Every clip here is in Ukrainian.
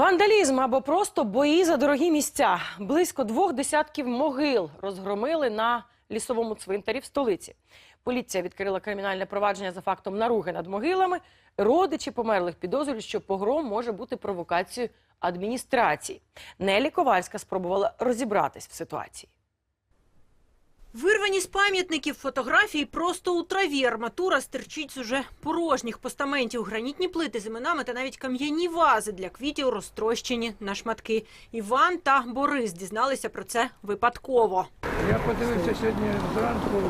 Вандалізм або просто бої за дорогі місця. Близько двох десятків могил розгромили на лісовому цвинтарі в столиці. Поліція відкрила кримінальне провадження за фактом наруги над могилами. Родичі померлих підозрюють, що погром може бути провокацією адміністрації. Нелі Ковальська спробувала розібратись в ситуації. Вирвані з пам'ятників фотографії просто у траві. Арматура стирчить з уже порожніх постаментів. Гранітні плити з іменами та навіть кам'яні вази для квітів розтрощені на шматки. Іван та Борис дізналися про це випадково. Я подивився сьогодні зранку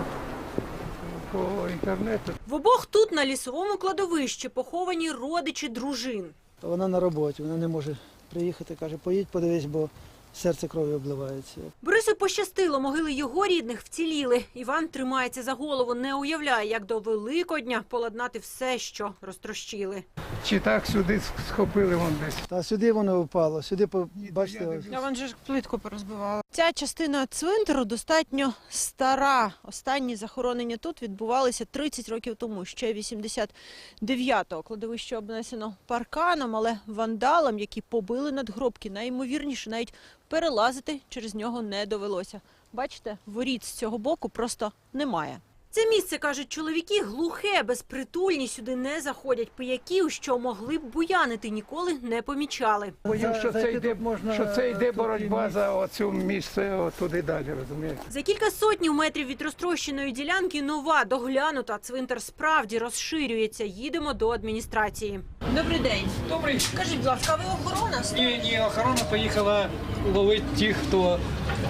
по інтернету. В обох тут на лісовому кладовищі поховані родичі дружин. Вона на роботі, вона не може приїхати. Каже, поїдь, подивись, бо серце кров'ю обливається. Борису пощастило, могили його рідних вціліли. Іван тримається за голову, не уявляє, як до Великодня поладнати все, що розтрощили. Чи так сюди схопили вон десь. Та сюди воно впало, сюди бачите. Я вон же ж плитку порозбивала. Ця частина цвинтару достатньо стара. Останні захоронення тут відбувалися 30 років тому. Ще 89-го кладовище обнесено парканом, але вандалам, які побили надгробки, найімовірніше навіть перелазити через нього не довелося. Бачите, воріт з цього боку просто немає. Це місце, кажуть чоловіки, глухе, безпритульні сюди не заходять. Пияків, що могли б буянити, ніколи не помічали. Боюсь, що це йде, можна, що це йде боротьба за оцю місце туди далі, розумієте? За кілька сотнів метрів від розтрощеної ділянки нова, доглянута. Цвинтар справді розширюється. Їдемо до адміністрації. Добрий день. Добрий. Скажіть, будь ласка, ви охорона? Ні, ні, охорона поїхала ловити тих, хто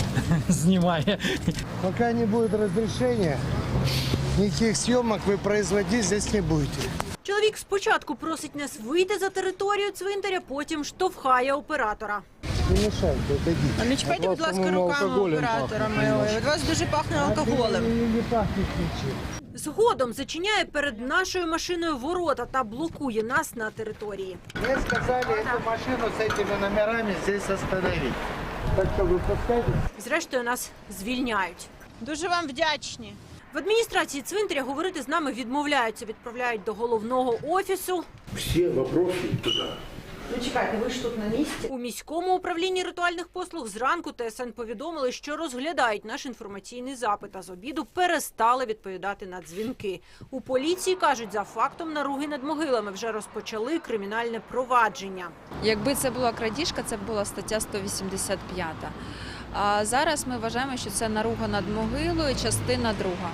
знімає. Пока не будет разрешения, никаких съемок вы производить здесь не будете. Чоловік спочатку просить нас вийти за територію цвинтаря, потім штовхає оператора. Не мешайте, отойдите. А не чіпайте, От будь вас, ласка, по-моєму, руками алкоголем оператора пахне моєго. немножко. Від вас дуже пахне Не, алкоголем. не, не пахнет ничем. Згодом зачиняє перед нашою машиною ворота та блокує нас на території. Мне сказали эту машину с этими номерами здесь остановить. Так что вы пускайте. Зрештою, нас звільняють. Дуже вам вдячні. В адміністрації цвинтаря говорити з нами відмовляються, відправляють до головного офісу. все вопросы туда. Ну чекайте, ви ж тут на місці. У міському управлінні ритуальних послуг зранку ТСН повідомили, що розглядають наш інформаційний запит, а з обіду перестали відповідати на дзвінки. У поліції кажуть, за фактом наруги над могилами вже розпочали кримінальне провадження. Якби це була крадіжка, це була стаття 185. А зараз ми вважаємо, що це наруга над могилою, частина друга.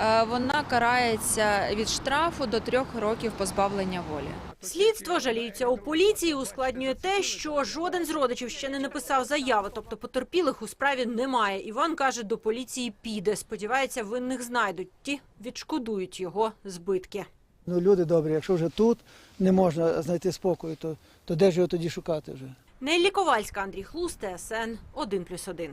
Е, Вона карається від штрафу до трьох років позбавлення волі. Слідство жаліється у поліції, ускладнює те, що жоден з родичів ще не написав заяви, тобто потерпілих у справі немає. Іван каже, до поліції піде. Сподівається, винних знайдуть. Ті відшкодують його збитки. Ну, люди добрі, якщо вже тут не можна знайти спокою, то, то де ж його тоді шукати вже? Неллі Ковальська, Андрій Хлус, ТСН 1+,1.